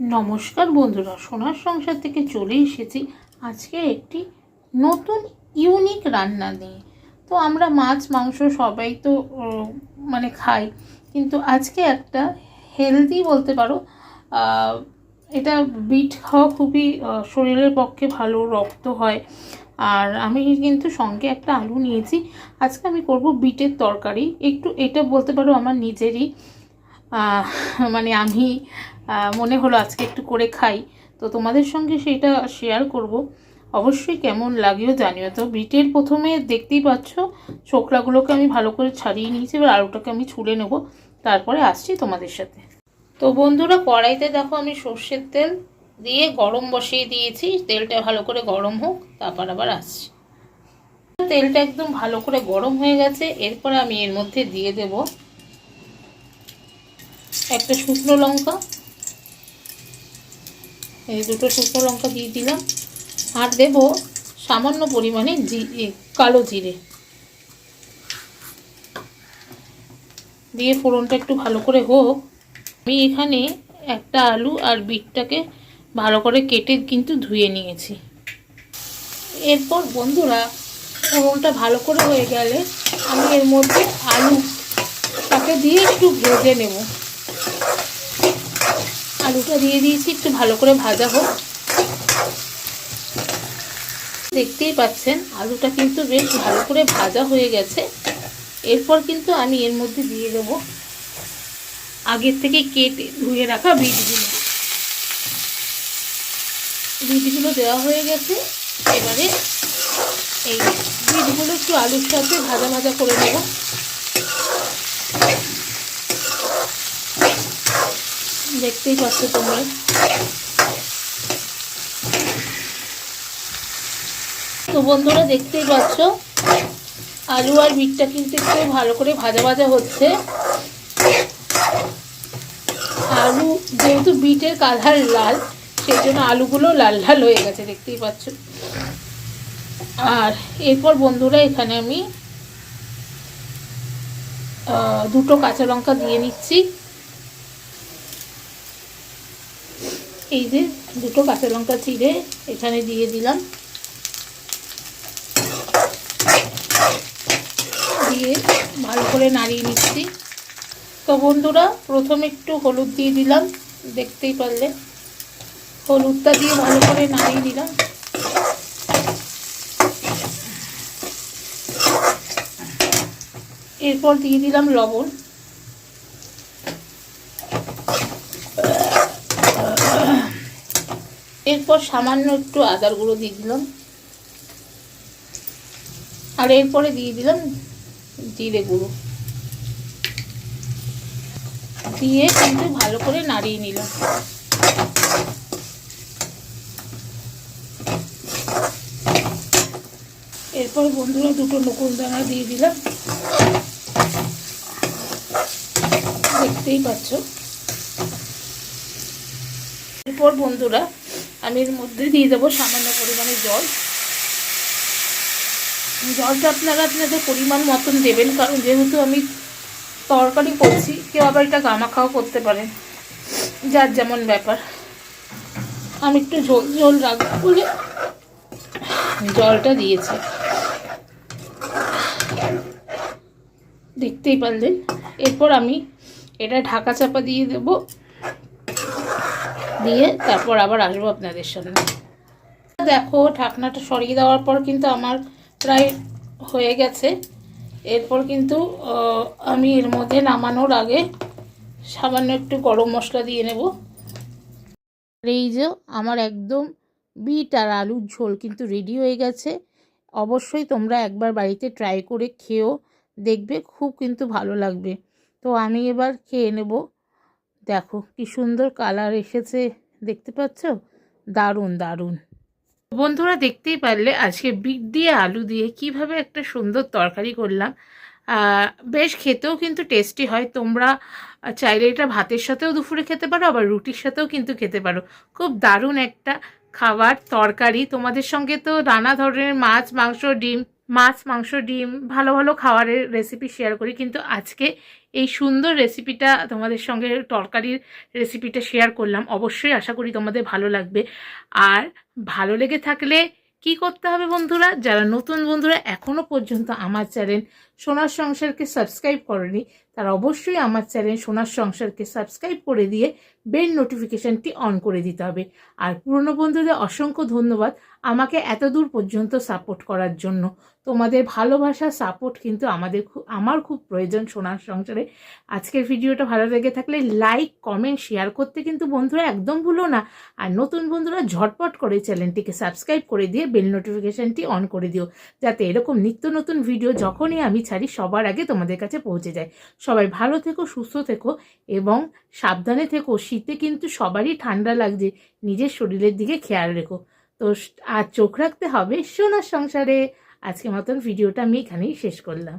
নমস্কার বন্ধুরা, সোনার সংসার থেকে চলে এসেছি আজকে একটি নতুন ইউনিক রান্না নিয়ে। তো আমরা মাছ, মাংস সবাই তো মানে খাই, কিন্তু আজকে একটা হেলদি বলতে পারো এটা বিট খাওয়া খুবই শরীরের পক্ষে ভালো, রক্ত হয়। আর আমি কিন্তু সঙ্গে একটা আলু নিয়েছি। আজকে আমি করব বিটের তরকারি। একটু এটা বলতে পারো আমার নিজেরই। মানে আমি মনে হলো আজকে একটু করে খাই। তো তোমাদের সঙ্গে সেটা শেয়ার করব। অবশ্যই কেমন লাগেও জানিও। তো বিটের প্রথমে দেখতেই পাচ্ছ, ছোকরাগুলোকে আমি ভালো করে ছাড়িয়ে নিয়েছি। এবার আলুটাকে আমি ছুলে নেব। তারপরে আসছি তোমাদের সাথে। তো বন্ধুরা, কড়াইতে দেখো আমি সর্ষের তেল দিয়ে গরম বসিয়ে দিয়েছি। তেলটা ভালো করে গরম হোক, তারপর আবার আসছি। তেলটা একদম ভালো করে গরম হয়ে গেছে। এরপরে আমি এর মধ্যে দিয়ে দেব একটা শুকনো লঙ্কা। এই দুটো শুকনো লঙ্কা দিয়ে দিলাম। আর দেব সামান্য পরিমাণে জি কালো জিরে। দিয়ে ফোড়নটা একটু ভালো করে হোক। আমি এখানে একটা আলু আর বিটটাকে ভালো করে কেটে কিন্তু ধুয়ে নিয়েছি। এরপর বন্ধুরা, ফোড়নটা ভালো করে হয়ে গেলে আমি এর মধ্যে আলুটাকে দিয়ে একটু ভেজে নেব। আলুটা দিয়ে দিয়েছি, একটু ভালো করে ভাজা হোক। দেখতেই পাচ্ছেন, আলুটা কিন্তু বেশ ভালো করে ভাজা হয়ে গেছে। এরপর কিন্তু আমি এর মধ্যে দিয়ে দেব আগের থেকে কেটে ধুয়ে রাখা বিটগুলো। বিটগুলো দেওয়া হয়ে গেছে। এবারে এই বিটগুলো একটু আলুর সাথে ভাজা ভাজা করে নেব। দেখতেই পাচ্ছ তোমরা। তো বন্ধুরা দেখতেই পাচ্ছ, আলু আর বিটটা কিন্তু একটু ভালো করে ভাজা ভাজা হচ্ছে। আলু যেহেতু বিটের কালার লাল, সেই জন্য আলুগুলো লাল লাল হয়ে গেছে, দেখতেই পাচ্ছ। আর এরপর বন্ধুরা এখানে আমি দুটো কাঁচা লঙ্কা দিয়ে নিচ্ছি। এই যে দুটো কাঁচা লঙ্কা চিড়ে এখানে দিয়ে দিলাম। দিয়ে ভালো করে নাড়িয়ে নিচ্ছি। তো বন্ধুরা, প্রথমে একটু হলুদ দিয়ে দিলাম, দেখতেই পারলে। হলুদটা দিয়ে ভালো করে নাড়িয়ে দিলাম এরপর দিয়ে দিলাম লবণ। এরপর সামান্য একটু আদার গুঁড়ো দিয়ে দিলাম। আর এরপরে দিয়ে দিলাম জিরে গুঁড়ো। দিয়ে কিন্তু ভালো করে নাড়িয়ে নিলাম। এরপর বন্ধুরা দুটো দানা দিয়ে দিলাম। দেখতেই পাচ্ছ। এরপর বন্ধুরা আমি এর মধ্যে দিয়ে দেবো সামান্য পরিমাণে জল। জলটা আপনারা আপনাদের পরিমাণ মতন দেবেন, কারণ যেহেতু আমি তরকারি করছি, কেউ আবার এটা গামাখাও করতে পারেন যার যেমন ব্যাপার। আমি একটু ঝোল ঝোল রাখব বলে জলটা দিয়েছি। দেখতেই পারলেন। এরপর আমি এটা ঢাকা চাপা দিয়ে দেব। দিয়ে তারপর আবার আসব আপনাদের সামনে। দেখো, ঢাকনাটা সরিয়ে দেওয়ার পর কিন্তু আমার প্রায় হয়ে গেছে। এরপর কিন্তু আমি এর মধ্যে নামানোর আগে সামান্য একটু গরম মশলা দিয়ে নেব। এই যে আমার একদম বিট আর আলুর ঝোল কিন্তু রেডি হয়ে গেছে। অবশ্যই তোমরা একবার বাড়িতে ট্রাই করে খেও দেখবে, খুব কিন্তু ভালো লাগবে। তো আমি এবার খেয়ে নেব। দেখো কি সুন্দর কালার এসেছে, দেখতে পাচ্ছ? দারুণ দারুণ। বন্ধুরা দেখতেই পারলে আজকে বিট দিয়ে আলু দিয়ে কীভাবে একটা সুন্দর তরকারি করলাম। বেশ খেতেও কিন্তু টেস্টি হয়। তোমরা চাইলে এটা ভাতের সাথেও দুপুরে খেতে পারো, আবার রুটির সাথেও কিন্তু খেতে পারো। খুব দারুণ একটা খাবার তরকারি। তোমাদের সঙ্গে তো নানা ধরনের মাছ, মাংস, ডিম, মাছ, মাংস, ডিম, ভালো ভালো খাবারের রেসিপি শেয়ার করি। কিন্তু আজকে এই সুন্দর রেসিপিটা তোমাদের সঙ্গে, তরকারির রেসিপিটা শেয়ার করলাম। অবশ্যই আশা করি তোমাদের ভালো লাগবে। আর ভালো লেগে থাকলে কি করতে হবে বন্ধুরা? যারা নতুন বন্ধুরা এখনও পর্যন্ত আমার চ্যানেল সোনার সংসারকে সাবস্ক্রাইব করেনি, তারা অবশ্যই আমার চ্যানেল সোনার সংসারকে সাবস্ক্রাইব করে দিয়ে বেল নোটিফিকেশনটি অন করে দিতে হবে। আর পুরনো বন্ধুদের অসংখ্য ধন্যবাদ আমাকে এত দূর পর্যন্ত সাপোর্ট করার জন্য। তোমাদের ভালোবাসা সাপোর্ট কিন্তু আমাদের খুব আমার খুব প্রয়োজন সোনার সংসারে। আজকের ভিডিওটা ভালো লেগে থাকলে লাইক কমেন্ট শেয়ার করতে কিন্তু বন্ধুরা একদম ভুলো না। আর নতুন বন্ধুরা ঝটপট করে চ্যানেলটিকে সাবস্ক্রাইব করে দিয়ে বেল নোটিফিকেশনটি অন করে দিও। যাতে এরকম নিত্য নতুন ভিডিও যখনই আমি ছাড়ি সবার আগে তোমাদের কাছে পৌঁছে যায়। সবাই ভালো থেকো, সুস্থ থেকো এবং সাবধানে থেকো। শীতে কিন্তু সবারই ঠান্ডা লাগছে। নিজের শরীরের দিকে খেয়াল রেখো। তো আর চোখ রাখতে হবে সোনার সংসারে। আজকে মতন ভিডিওটা আমি এখানেই শেষ করলাম।